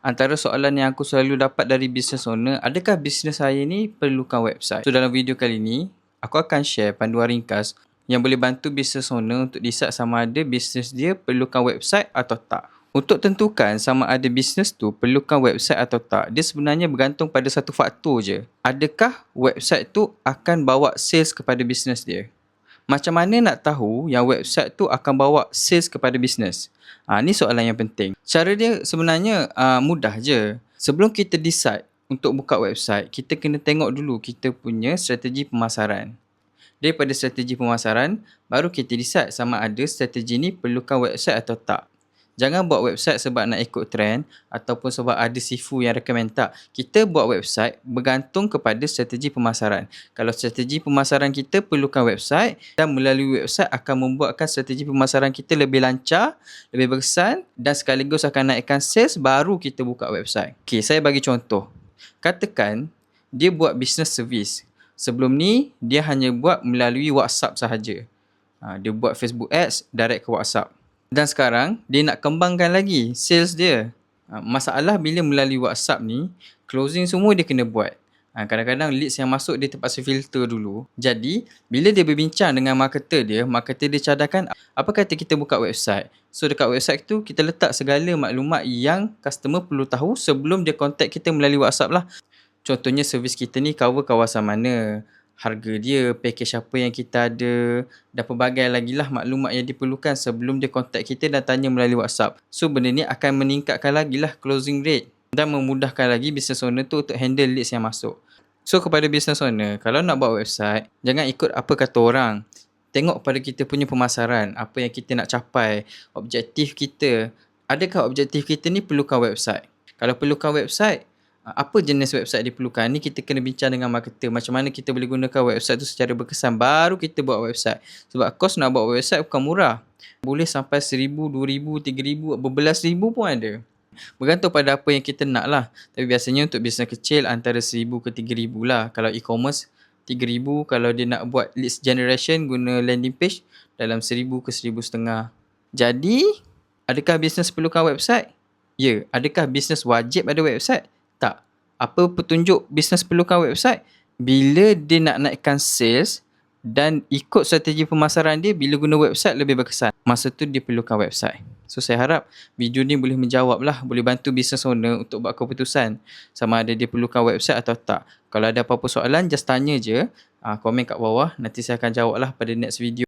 Antara soalan yang aku selalu dapat dari business owner, adakah bisnes saya ni perlukan website? So dalam video kali ni, aku akan share panduan ringkas yang boleh bantu business owner untuk decide sama ada bisnes dia perlukan website atau tak. Untuk tentukan sama ada bisnes tu perlukan website atau tak, dia sebenarnya bergantung pada satu faktor je. Adakah website tu akan bawa sales kepada bisnes dia? Macam mana nak tahu yang website tu akan bawa sales kepada bisnes? Ha, ni soalan yang penting. Cara dia sebenarnya uh, mudah je. Sebelum kita decide untuk buka website, kita kena tengok dulu kita punya strategi pemasaran. Daripada strategi pemasaran, baru kita decide sama ada strategi ni perlukan website atau tak. Jangan buat website sebab nak ikut trend ataupun sebab ada sifu yang recommend tak. Kita buat website bergantung kepada strategi pemasaran. Kalau strategi pemasaran kita perlukan website dan melalui website akan membuatkan strategi pemasaran kita lebih lancar, lebih berkesan dan sekaligus akan naikkan sales baru kita buka website. Okey, saya bagi contoh. Katakan dia buat business service. Sebelum ni dia hanya buat melalui WhatsApp sahaja. Ha, dia buat Facebook ads direct ke WhatsApp. Dan sekarang dia nak kembangkan lagi sales dia. Ha, masalah bila melalui WhatsApp ni, closing semua dia kena buat. Ha, kadang-kadang leads yang masuk dia terpaksa filter dulu. Jadi, bila dia berbincang dengan marketer dia, marketer dia cadangkan apa kata kita buka website. So dekat website tu kita letak segala maklumat yang customer perlu tahu sebelum dia contact kita melalui WhatsApp lah. Contohnya servis kita ni cover kawasan mana, harga dia, package apa yang kita ada dan pelbagai lagi lah maklumat yang diperlukan sebelum dia contact kita dan tanya melalui WhatsApp. So benda ni akan meningkatkan lagi lah closing rate dan memudahkan lagi business owner tu untuk handle leads yang masuk. So kepada business owner, kalau nak buat website, jangan ikut apa kata orang. Tengok pada kita punya pemasaran, apa yang kita nak capai, objektif kita. Adakah objektif kita ni perlukan website? Kalau perlukan website, apa jenis website diperlukan? Ni kita kena bincang dengan marketer. Macam mana kita boleh gunakan website tu secara berkesan? Baru kita buat website. Sebab kos nak buat website bukan murah. Boleh sampai seribu, dua ribu, berbelas ribu pun ada. Bergantung pada apa yang kita nak lah. Tapi biasanya untuk bisnes kecil antara seribu ke tiga ribu lah. Kalau e-commerce tiga ribu. Kalau dia nak buat leads generation guna landing page dalam seribu ke seribu setengah. Jadi adakah bisnes perlukan website? Ya, adakah bisnes wajib ada website? Apa petunjuk bisnes perlukan website? Bila dia nak naikkan sales dan ikut strategi pemasaran dia bila guna website lebih berkesan. Masa tu dia perlukan website. So saya harap video ni boleh menjawab lah. Boleh bantu business owner untuk buat keputusan. Sama ada dia perlukan website atau tak. Kalau ada apa-apa soalan just tanya je. Uh, komen kat bawah. Nanti saya akan jawab lah pada next video.